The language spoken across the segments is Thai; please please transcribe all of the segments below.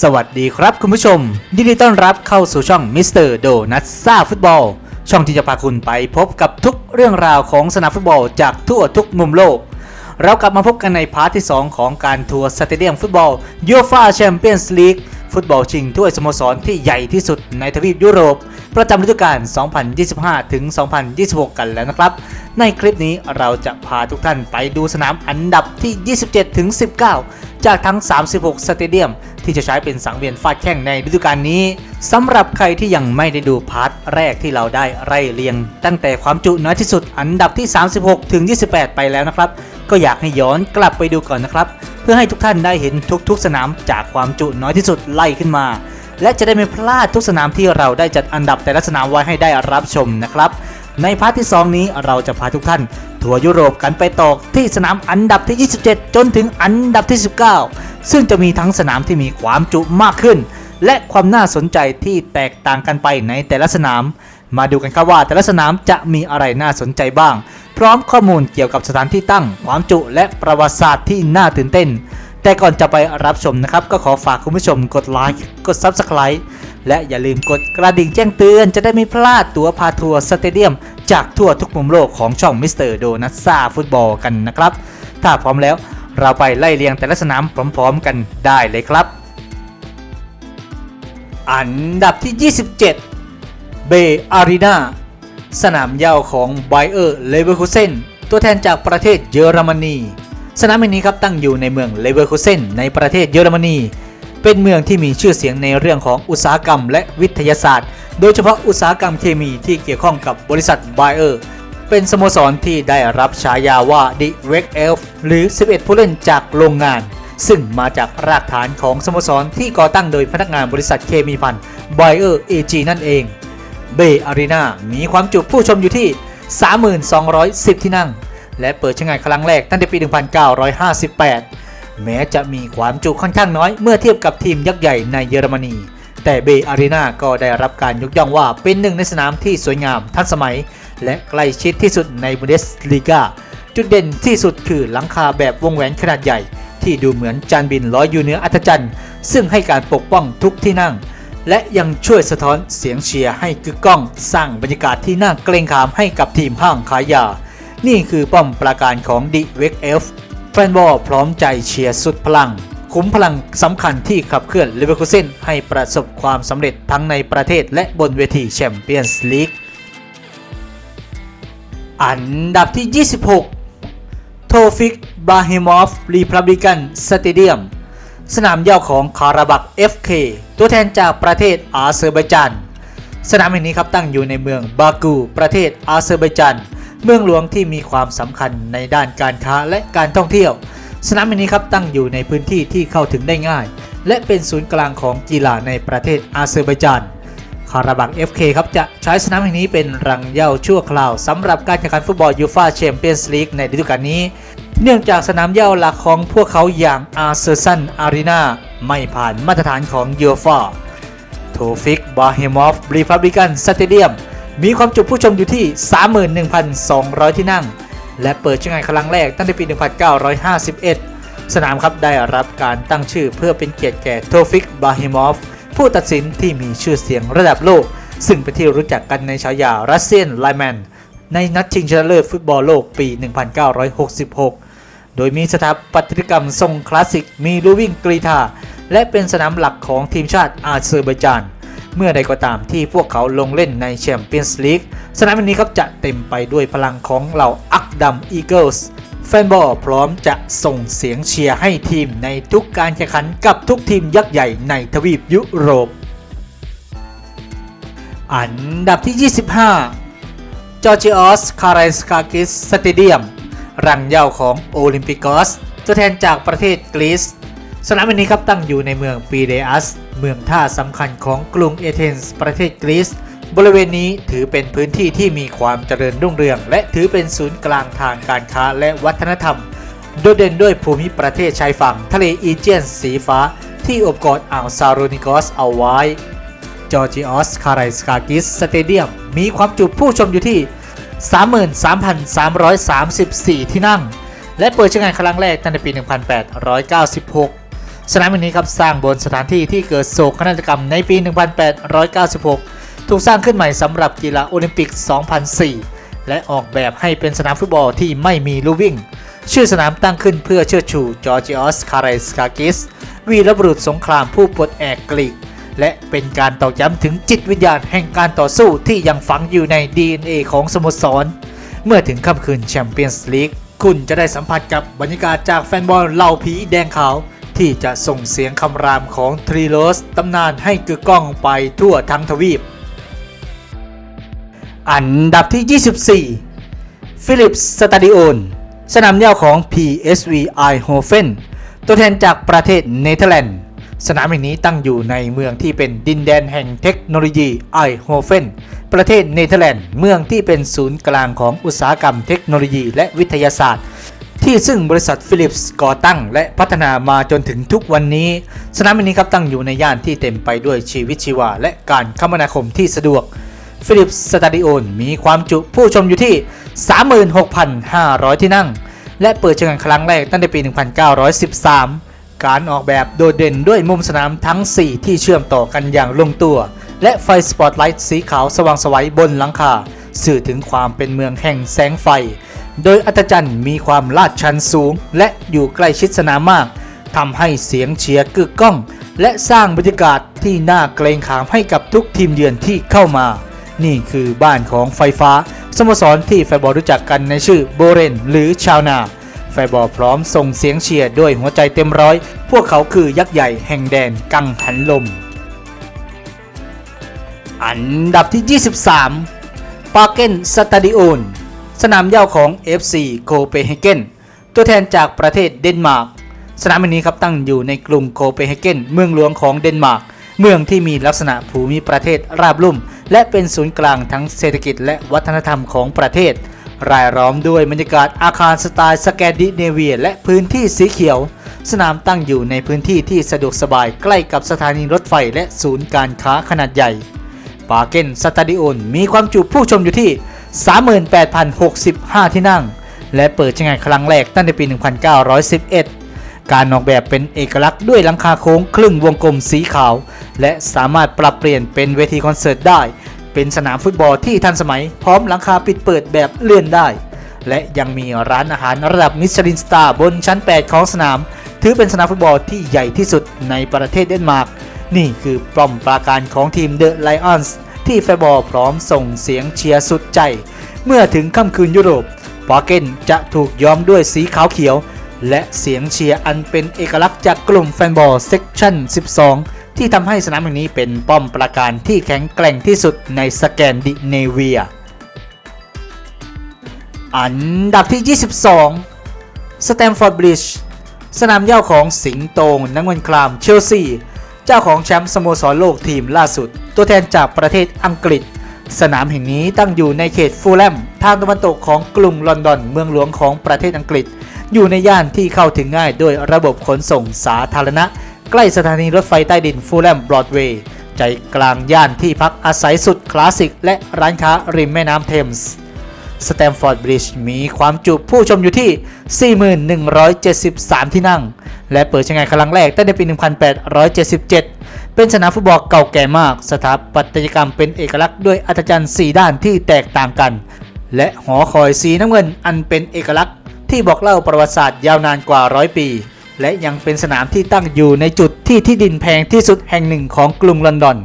สวัสดีครับคุณผู้ชมยินดีต้อนรับเข้าสู่ช่องมิสเตอร์โดนัทซ่าฟุตบอลช่องที่จะพาคุณไปพบกับทุกเรื่องราวของสนามฟุตบอลจากทั่วทุกมุมโลก เรากลับมาพบกันในพาร์ทที่ 2 ของการทัวร์สเตเดียมฟุตบอลยูฟาแชมเปี้ยนส์ลีกฟุตบอลชิงถ้วยสโมสรที่ใหญ่ที่สุดในทวีปยุโรป ประจำฤดูกาล 2025 ถึง 2026 กันแล้วนะครับ ในคลิปนี้เราจะพาทุกท่านไปดูสนามอันดับที่ 27 ถึง 19 จากทั้ง 36 สเตเดียม ที่จะใช้เป็นสังเวียนฟาดแข่งในฤดูกาลนี้สำหรับใครที่ยังไม่ได้ดูพาร์ทแรกที่เราได้ไล่เรียง ตั้งแต่ความจุน้อยที่สุดอันดับที่ 36 ถึง 28 ไปแล้วนะครับ ก็อยากให้ย้อนกลับไปดูก่อนนะครับ เพื่อให้ทุกท่านได้เห็นทุกๆ สนามจากความจุน้อยที่สุดไล่ขึ้นมา และจะได้ไม่พลาดทุกสนามที่เราได้จัดอันดับแต่ละสนามไว้ให้ได้รับชมนะครับ ในพาร์ทที่ 2 นี้เราจะพาทุกท่าน ทัวร์ยุโรปกันไปต่อที่สนามอันดับที่ 27 จนถึงอันดับที่ 19 ซึ่งจะมีทั้งสนามที่มีความจุมากขึ้น และความน่าสนใจที่แตกต่างกันไปในแต่ละสนาม มาดูกันครับว่าแต่ละสนามจะมีอะไรน่าสนใจบ้าง พร้อมข้อมูลเกี่ยวกับสถานที่ตั้ง ความจุและประวัติศาสตร์ที่น่าตื่นเต้น แต่ก่อนจะไปรับชมนะครับ ก็ขอฝากคุณผู้ชมกดไลค์กด Subscribe และอย่าลืมกดกระดิ่งแจ้งเตือนจะได้ไม่พลาดตั๋วพาทัวร์สเตเดียม จากทั่วทุกมุมโลกของช่องมิสเตอร์โดนัทซ่าฟุตบอลกันนะครับ ถ้าพร้อมแล้วเราไปไล่เรียงแต่ละสนามพร้อมๆกันได้เลยครับ อันดับที่ 27 เบอารีนาสนามเย้าของไบเออร์เลเวอร์คูเซนตัวแทนจากประเทศเยอรมนี สนามแห่งนี้ครับตั้งอยู่ในเมืองเลเวอร์คูเซนในประเทศเยอรมนี เป็นเมืองที่มีชื่อเสียงในเรื่องของอุตสาหกรรมและวิทยาศาสตร์ โดยเฉพาะอุตสาหกรรมเคมีที่เกี่ยวข้องกับบริษัทไบเออร์เป็นสโมสรที่ได้รับฉายาว่า The Red Elf หรือ 11 ผู้เล่นจากโรงงาน ซึ่งมาจากรากฐานของสโมสรที่ก่อตั้งโดยพนักงานบริษัทเคมีพันไบเออร์เอจีนั่นเอง เบอารีนามีความจุผู้ชมอยู่ที่ 3210 ที่นั่ง และเปิดใช้งานครั้งแรกตั้งแต่ปี 1958 แม้จะมีความจุค่อนข้างน้อยเมื่อเทียบกับทีมยักษ์ใหญ่ในเยอรมนี แต่เบอารีนาก็ได้รับการยกย่องว่าเป็นหนึ่งในสนามที่สวยงามทันสมัย และใกล้ชิดที่สุดในบุนเดสลีกาจุดเด่นที่สุดคือหลังคาแบบวงแหวนขนาดใหญ่ ที่ดูเหมือนจานบินลอยอยู่เหนืออัธจันทร์ซึ่งให้การปกป้องทุกที่นั่ง และยังช่วยสะท้อนเสียงเชียร์ให้กึกก้อง สร้างบรรยากาศที่น่าเกรงขามให้กับทีมห้างขายยา นี่คือป้อมปราการของดิเวกเอฟแฟนบอลพร้อมใจเชียร์สุดพลัง คุ้มพลังสำคัญที่ขับเคลื่อนเลเวอร์คูเซนให้ประสบความสำเร็จทั้งในประเทศและบนเวทีแชมเปี้ยนส์ลีก อันดับที่ 26 โทฟิก บาฮิมอฟรีพับลิกันสเตเดียม สนามเย้าของคาราบัก FK ตัวแทนจากประเทศอาเซอร์ไบจาน สนามแห่งนี้ครับตั้งอยู่ในเมืองบากู ประเทศอาเซอร์ไบจาน เมืองหลวงที่มีความสำคัญในด้านการค้าและการท่องเที่ยว สนามแห่งนี้ครับตั้งอยู่ในพื้นที่ที่เข้าถึงได้ง่าย และเป็นศูนย์กลางของกีฬาในประเทศอาเซอร์ไบจานคาราบัก FK ครับจะใช้สนามแห่งนี้เป็นรังเย้าชั่วคราวสำหรับการแข่งขันฟุตบอลยูฟาแชมเปี้ยนส์ลีกในฤดูกาลนี้ เนื่องจากสนามเย้าหลักของพวกเขาอย่างอาร์เซอร์ซันอารีนาไม่ผ่านมาตรฐานของยูฟาโทฟิกบาเฮมอฟรีพับลิกันสเตเดียมมีความจุผู้ชมอยู่ที่ 31,200 ที่นั่ง และเปิดใช้งานครั้งแรกตั้งแต่ปี 1951 สนามครับได้รับการตั้งชื่อเพื่อเป็นเกียรติแก่โทฟิกบาเฮมอฟผู้ตัดสินที่มีชื่อเสียงระดับโลก ซึ่งเป็นที่รู้จักกันในฉายารัสเซียนไลแมนในนัดชิงชนะเลิศฟุตบอลโลกปี 1966 โดยมีสถาปัตยกรรมทรงคลาสสิกมีลูวิ่งกรีธาและเป็นสนามหลักของทีมชาติอาเซอร์ไบจาน เมื่อใดก็ตามที่พวกเขาลงเล่นในแชมเปี้ยนส์ลีกสนามแห่งนี้ครับจะเต็มไปด้วยพลังของเหล่าอักดัมอีเกิลส์แฟนบอลพร้อมจะส่งเสียงเชียร์ให้ทีมในทุกการแข่งขันกับทุกทีมยักษ์ใหญ่ในทวีปยุโรป อันดับที่ 25จอร์จิออสคาราสกากิสสเตเดียม รังเย้าของโอลิมปิกอสตัวแทนจากประเทศกรีซ สนามแห่งนี้ครับตั้งอยู่ในเมืองปีเดอัส เมืองท่าสำคัญของกรุงเอเธนส์ประเทศกรีซ บริเวณนี้ถือเป็นพื้นที่ที่มีความเจริญรุ่งเรือง และถือเป็นศูนย์กลางทางการค้าและวัฒนธรรม โดดเด่นด้วยภูมิประเทศชายฝั่งทะเลอีเจียนสีฟ้า ที่อบกอดอ่าวซาโรนิกอสเอาไว้ จอร์จิออสคาไรสกากิสสเตเดียม มีความจุผู้ชมอยู่ที่ 33,334 ที่นั่ง และเปิดใช้งานครั้งแรกตั้งแต่ปี 1896 สนามแห่งนี้ครับสร้างบนสถานที่ที่เกิดโศกนาฏกรรมในปี 1896 ถูกสร้างขึ้นใหม่สำหรับกีฬาโอลิมปิก 2004 และออกแบบให้เป็นสนามฟุตบอลที่ไม่มีลู่วิ่ง ชื่อสนามตั้งขึ้นเพื่อเชิดชูจอร์จิออส คาเรสกากิส วีรบุรุษสงครามผู้ปลดแอกกรีก และเป็นการตอกย้ำถึงจิตวิญญาณแห่งการต่อสู้ที่ยังฝังอยู่ใน DNA ของสโมสร เมื่อถึงค่ำคืนแชมเปี้ยนส์ลีกคุณจะได้สัมผัสกับบรรยากาศจากแฟนบอลเหล่าผีแดงขาว ที่จะส่งเสียงคำรามของทรีโรสตำนานให้กึกก้องไปทั่วทั้งทวีป อันดับที่ 24 ฟิลิปส์สตาดิโอนสนามเย้าของ PSV Eindhoven ตัวแทนจากประเทศเนเธอร์แลนด์ สนามแห่งนี้ตั้งอยู่ในเมืองที่เป็นดินแดนแห่งเทคโนโลยีไอโฮเฟนประเทศเนเธอร์แลนด์ เมืองที่เป็นศูนย์กลางของอุตสาหกรรมเทคโนโลยีและวิทยาศาสตร์ ที่ซึ่งบริษัทฟิลิปส์ก่อตั้งและพัฒนามาจนถึงทุกวันนี้ สนามแห่งนี้ครับตั้งอยู่ในย่านที่เต็มไปด้วยชีวิตชีวา และการคมนาคมที่สะดวกฟิลิปส์สตาดิโอนมีความจุผู้ชมอยู่ที่ 36,500 ที่นั่ง และเปิดใช้งานครั้งแรกตั้งแต่ปี 1913 การออกแบบโดดเด่นด้วยมุมสนามทั้ง 4 ที่เชื่อมต่อกันอย่างลงตัว และไฟสปอตไลท์สีขาวสว่างสวัยบนหลังคา สื่อถึงความเป็นเมืองแห่งแสงไฟ โดยอัตจันทร์มีความลาดชันสูง และอยู่ใกล้ชิดสนามมากทำให้เสียงเชียร์กึกก้อง และสร้างบรรยากาศที่น่าเกรงขามให้กับทุกทีมเยือนที่เข้ามา นี่คือบ้านของไฟฟ้า สโมสรที่แฟนบอลรู้จักกันในชื่อโบเรนหรือชาวนา แฟนบอลพร้อมส่งเสียงเชียร์ด้วยหัวใจเต็มร้อย พวกเขาคือยักษ์ใหญ่แห่งแดนกังหันลม อันดับที่ 23 ปาเกนสตาดิโอน สนามเหย้าของ FC โคเปนเฮเกนตัวแทนจากประเทศเดนมาร์กสนามแห่งนี้ครับตั้งอยู่ในกรุงโคเปนเฮเกนเมืองหลวงของเดนมาร์กเมืองที่มีลักษณะภูมิประเทศราบลุ่ม และเป็นศูนย์กลางทั้งเศรษฐกิจและวัฒนธรรมของประเทศ รายล้อมด้วยบรรยากาศอาคารสไตล์สแกนดิเนเวีย และพื้นที่สีเขียว สนามตั้งอยู่ในพื้นที่ที่สะดวกสบายใกล้กับสถานีรถไฟและศูนย์การค้าขนาดใหญ่ปาเกนสตาดิโอนมีความจุผู้ชมอยู่ที่ 38,065 ที่นั่ง และเปิดใช้งานครั้งแรกตั้งแต่ปี 1911 การออกแบบเป็นเอกลักษณ์ด้วยหลังคาโค้งครึ่งวงกลมสีขาว และสามารถปรับเปลี่ยนเป็นเวทีคอนเสิร์ตได้ เป็นสนามฟุตบอลที่ทันสมัยพร้อมหลังคาปิดเปิดแบบเลื่อนได้ และยังมีร้านอาหารระดับมิชลินสตาร์บนชั้น 8 ของสนาม ถือเป็นสนามฟุตบอลที่ใหญ่ที่สุดในประเทศเดนมาร์กนี่คือปล้อมปราการของทีมเดอะไลออนส์ ที่แฟนบอลพร้อมส่งเสียงเชียร์สุดใจ เมื่อถึงค่ำคืนยุโรปปาเกนจะถูกย้อมด้วยสีขาวเขียว และเสียงเชียร์อันเป็นเอกลักษณ์จากกลุ่มแฟนบอลเซกชั่น 12 ที่ทำให้สนามแห่งนี้เป็นป้อมปราการที่แข็งแกร่งที่สุดในสแกนดิเนเวีย อันดับที่ 22 สแตมฟอร์ดบริดจ์สนามเย้าของสิงโตงนักเงินคลามเชลซี เจ้าของแชมป์สโมสรโลกทีมล่าสุด ตัวแทนจากประเทศอังกฤษ สนามแห่งนี้ตั้งอยู่ในเขตฟูลแลมทางตะวันตกของกรุงลอนดอนเมืองหลวงของประเทศอังกฤษ อยู่ในย่านที่เข้าถึงง่ายด้วยระบบขนส่งสาธารณะ ใกล้สถานีรถไฟใต้ดินฟูลแลมบรอดเวย์ใจกลางย่านที่พักอาศัยสุดคลาสสิกและร้านค้าริมแม่น้ำเทมส์ สแตมฟอร์ดบริดจ์มีความจุผู้ชมอยู่ที่ 4173 ที่นั่ง และเปิดใช้งานครั้งแรกตั้งแต่ปี 1877 เป็นสนามฟุตบอลเก่าแก่มาก สถาปัตยกรรมเป็นเอกลักษณ์ด้วยอัศจรรย์ 4 ด้านที่แตกต่างกัน และหอคอยสีน้ำเงินอันเป็นเอกลักษณ์ที่บอกเล่าประวัติศาสตร์ยาวนานกว่าร้อยปี และยังเป็นสนามที่ตั้งอยู่ในจุดที่ที่ดินแพงที่สุดแห่งหนึ่งของกรุงลอนดอน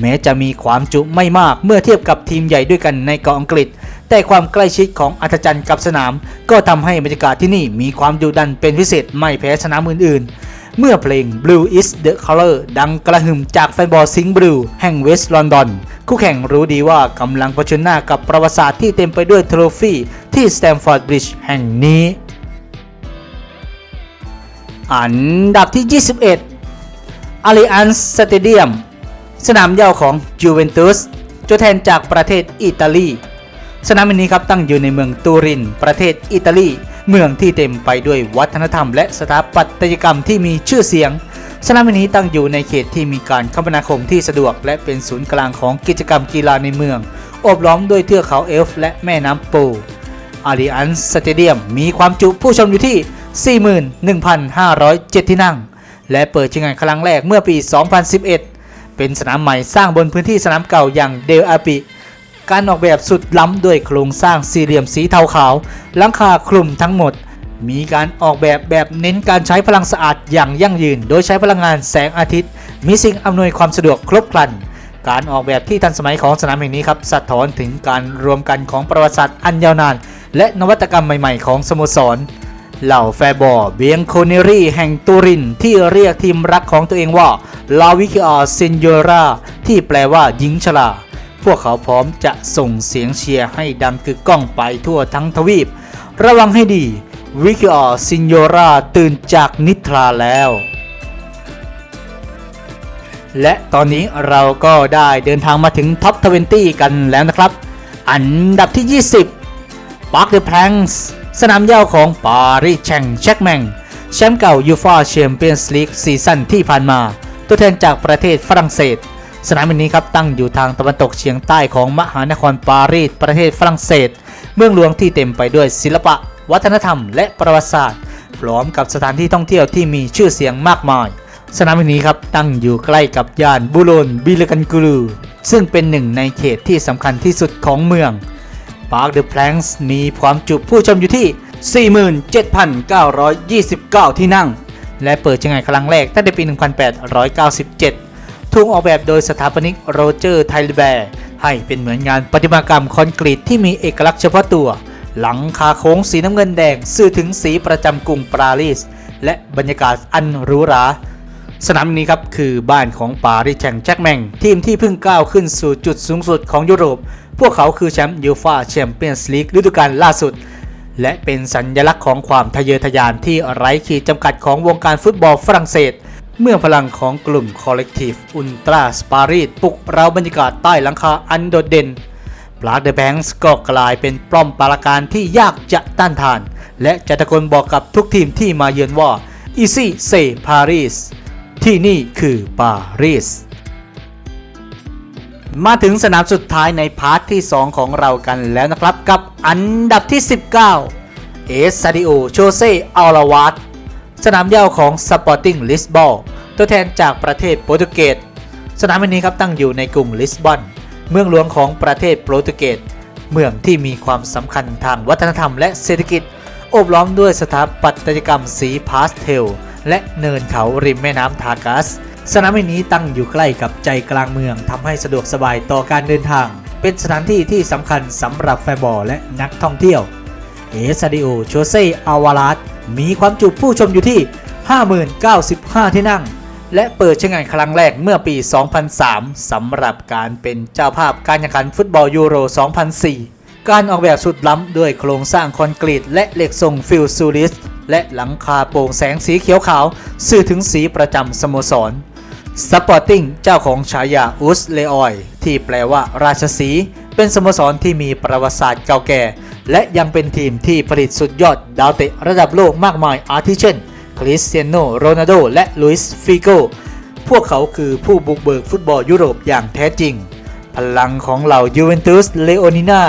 แม้จะมีความจุไม่มากเมื่อเทียบกับทีมใหญ่ด้วยกันในเกาะอังกฤษ แต่ความใกล้ชิดของอัธจันทร์กับสนาม ก็ทำให้บรรยากาศที่นี่มีความดุดันเป็นพิเศษไม่แพ้สนามอื่นๆ เมื่อเพลง Blue is the color ดังกระหึ่มจากแฟนบอลซิงบลูแห่งเวสต์ลอนดอน คู่แข่งรู้ดีว่ากำลังเผชิญหน้ากับประวัติศาสตร์ที่เต็มไปด้วยทรฟี่ที่สแตมฟอร์ดบริดจ์แห่งนี้ อันดับที่ 21 a l l i a n z Stadium สนามเย้าของยูเวนตุสตัวแทนจากประเทศอิตาลี สนามแห่งนี้ครับตั้งอยู่ในเมืองตูริน ประเทศอิตาลี เมืองที่เต็มไปด้วยวัฒนธรรม และสถาปัตยกรรมที่มีชื่อเสียง สนามแห่งนี้ตั้งอยู่ในเขตที่มีการคมนาคมที่สะดวก และเป็นศูนย์กลางของกิจกรรมกีฬาในเมืองโอบล้อมด้วยเทือกเขาเอลฟ์และแม่น้ำปูอาริอันสเตเดียมมีความจุผู้ชมอยู่ที่ 41,507 ที่นั่ง และเปิดใช้งานครั้งแรกเมื่อปี 2011 เป็นสนามใหม่สร้างบนพื้นที่สนามเก่าอย่างเดลอาปิ การออกแบบสุดล้ำด้วยโครงสร้างสี่เหลี่ยมสีเทาขาวหลังคาคลุมทั้งหมด มีการออกแบบแบบเน้นการใช้พลังสะอาดอย่างยั่งยืน โดยใช้พลังงานแสงอาทิตย์ มีสิ่งอำนวยความสะดวกครบครัน การออกแบบที่ทันสมัยของสนามแห่งนี้ครับสะท้อนถึงการรวมกันของประวัติศาสตร์อันยาวนาน และนวัตกรรมใหม่ ๆ ของสโมสรเหล่าแฟบอร์เบียงโคเนรีแห่งตูรินที่เรียกทีมรักของตัวเองว่าลาวิคิอาเซนโยราที่แปลว่าหญิงชรา พวกเขาพร้อมจะส่งเสียงเชียร์ให้ดังกึกก้องไปทั่วทั้งทวีป ระวังให้ดีวิคิอาซินโยราตื่นจากนิทราแล้ว และตอนนี้เราก็ได้เดินทางมาถึงท็อป20กันแล้วนะครับ อันดับที่ 20ปาร์คเดอะแพลงส์สนามเย้าของปารีสแชงแชกแมงแชมป์เก่ายูฟาแชมเปี้ยนส์ลีกซีซั่นที่ผ่านมา ตัวแทนจากประเทศฝรั่งเศส สนามแห่งนี้ครับตั้งอยู่ทางตะวันตกเฉียงใต้ของมหานครปารีสประเทศฝรั่งเศส เมืองหลวงที่เต็มไปด้วยศิลปะ วัฒนธรรม และประวัติศาสตร์ พร้อมกับสถานที่ท่องเที่ยวที่มีชื่อเสียงมากมาย สนามแห่งนี้ครับตั้งอยู่ใกล้กับย่านบูโลนบิลกันกูลูซึ่งเป็นหนึ่งในเขตที่สำคัญที่สุดของเมือง Park the Planks มีความจุผู้ชมอยู่ที่ 47,929 ที่นั่ง และเปิดใช้งานครั้งแรกตั้งแต่ปี 1897 ถูกออกแบบโดยสถาปนิกโรเจอร์ไทลแบร์ ให้เป็นเหมือนงานประติมากรรมคอนกรีตที่มีเอกลักษณ์เฉพาะตัว หลังคาโค้งสีน้ำเงินแดง สื่อถึงสีประจำกรุงปารีส และบรรยากาศอันหรูหราสนามนี้ครับคือบ้านของปารีสแชงแจ็คแมงทีมที่เพิ่งก้าวขึ้นสู่จุดสูงสุดของยุโรป พวกเขาคือแชมป์ยูฟาแชมเปี้ยนส์ลีกฤดูกาลล่าสุด และเป็นสัญลักษณ์ของความทะเยอทะยานที่ไร้ขีดจำกัดของวงการฟุตบอลฝรั่งเศส เมื่อพลังของกลุ่มคอลเลกทีฟอุลตราสปารีสปลุกเราบรรยากาศใต้หลังคาอันโดดเด่นปลาเดอะแบงส์ก็กลายเป็นป้อมปราการที่ยากจะต้านทาน และจะตะโกนบอกกับทุกทีมที่มาเยือนว่า Easy Say Paris ที่นี่คือปารีสมาถึงสนามสุดท้ายในพาร์ทที่ 2 ของเรากันแล้วนะครับกับอันดับที่ 19 เอสซาดิโอ โชเซอัลลาวาตสนามเย้าของสปอร์ติ้งลิสบอล ตัวแทนจากประเทศโปรตุเกสสนามแห่งนี้ครับตั้งอยู่ในกรุงลิสบอน เมืองหลวงของประเทศโปรตุเกสเมืองที่มีความสำคัญทางวัฒนธรรมและเศรษฐกิจ โอบล้อมด้วยสถาปัตยกรรมสีพาสเทล และเนินเขาริมแม่น้ำทากัส สนามแห่งนี้ตั้งอยู่ใกล้กับใจกลางเมืองทำให้สะดวกสบายต่อการเดินทาง เป็นสถานที่ที่สำคัญสำหรับแฟนบอลและนักท่องเที่ยว เอสซาดิโอโชเซอาวาลาสมีความจุผู้ชมอยู่ที่ 50,095 ที่นั่ง และเปิดใช้งานครั้งแรกเมื่อปี 2003 สำหรับการเป็นเจ้าภาพการแข่งขันฟุตบอลยูโร 2004 การออกแบบสุดล้ำด้วยโครงสร้างคอนกรีตและเหล็กทรงฟิลซูลิส และหลังคาโปร่งแสงสีเขียวขาว สื่อถึงสีประจำสโมสรสปอร์ติ้งเจ้าของฉายาอุสเลออย ที่แปลว่าราชสี เป็นสโมสรที่มีประวัติศาสตร์เก่าแก่ และยังเป็นทีมที่ผลิตสุดยอดดาวเตะระดับโลกมากมายอาทิเช่น คริสเตียโนโรนัลโดและลุยส์ฟิโกพวกเขาคือผู้บุกเบิกฟุตบอลยุโรปอย่างแท้จริง พลังของเหล่ายูเวนตุสเลโอนินา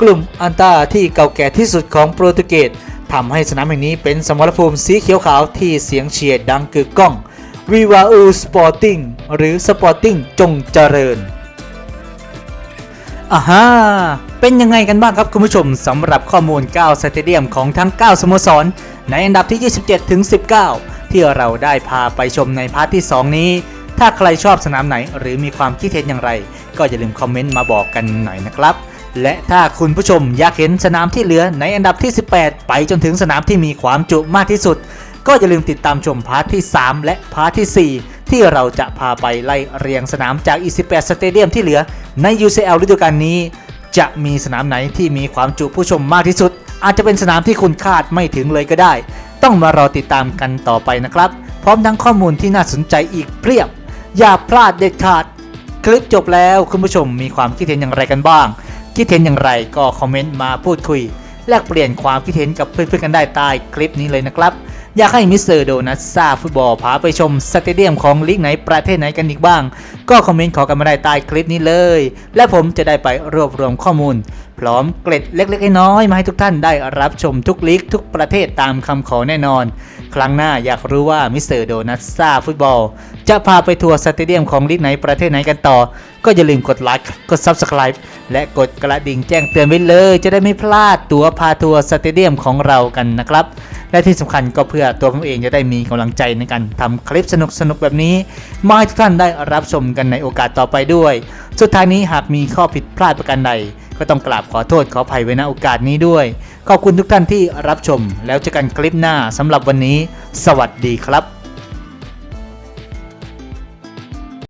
กลุ่มอันตาที่เก่าแก่ที่สุดของโปรตุเกสทำให้สนามแห่งนี้เป็นสมรภูมิสีเขียวขาวที่เสียงเชียร์ดังกึกก้องวิวาอูสปอร์ติ้งหรือสปอร์ติ้งจงเจริญอ่าฮะเป็นยังไงกันบ้างครับคุณผู้ชมสำหรับข้อมูล 9 สเตเดียมของทั้ง 9 สโมสร ในอันดับที่ 27 ถึง 19 ที่เราได้พาไปชมในพาร์ทที่ 2 นี้ ถ้าใครชอบสนามไหนหรือมีความคิดเห็นอย่างไร ก็อย่าลืมคอมเมนต์มาบอกกันหน่อยนะครับ และถ้าคุณผู้ชมอยากเห็นสนามที่เหลือในอันดับที่ 18 ไปจนถึงสนามที่มีความจุมากที่สุด ก็อย่าลืมติดตามชมพาร์ทที่ 3 และพาร์ทที่ 4ที่เราจะพาไปไล่เรียงสนามจาก 28 สเตเดียมที่เหลือใน UCL ฤดูกาลนี้ จะมีสนามไหนที่มีความจุผู้ชมมากที่สุด อาจจะเป็นสนามที่คุณคาดไม่ถึงเลยก็ได้ ต้องมารอติดตามกันต่อไปนะครับ พร้อมทั้งข้อมูลที่น่าสนใจอีกเพียบ อย่าพลาดเด็ดขาด คลิปจบแล้วคุณผู้ชมมีความคิดเห็นอย่างไรกันบ้าง คิดเห็นอย่างไรก็คอมเมนต์มาพูดคุย แลกเปลี่ยนความคิดเห็นกับเพื่อนๆกันได้ใต้คลิปนี้เลยนะครับ อยากให้มิสเตอร์โดนัทซาฟุตบอลพาไปชมสเตเดียมของลีกไหนประเทศไหนกันอีกบ้าง ก็คอมเมนต์ขอกันมาได้ใต้คลิปนี้เลย และผมจะได้ไปรวบรวมข้อมูล พร้อมเกร็ดเล็กๆน้อยๆมาให้ทุกท่านได้รับชมทุกลีกทุกประเทศตามคำขอแน่นอน ครั้งหน้าอยากรู้ว่ามิสเตอร์โดนัทซ่าฟุตบอล จะพาไปทัวร์สเตเดียมของลีกไหนประเทศไหนกันต่อ ก็อย่าลืมกดไลค์กด Subscribe และกดกระดิ่งแจ้งเตือนไว้เลย จะได้ไม่พลาดตั๋วพาทัวร์สเตเดียมของเรากันนะครับและที่สำคัญก็เพื่อตัวผมเองจะได้มีกำลังใจในการทำคลิปสนุกๆแบบนี้ มาให้ทุกท่านได้รับชมกันในโอกาสต่อไปด้วย สุดท้ายนี้หากมีข้อผิดพลาดประการใด ก็ต้องกราบขอโทษขออภัยไว้ณโอกาสนี้ด้วย ขอบคุณทุกท่านที่รับชมแล้วเจอกันคลิปหน้าสำหรับวันนี้ สวัสดีครับ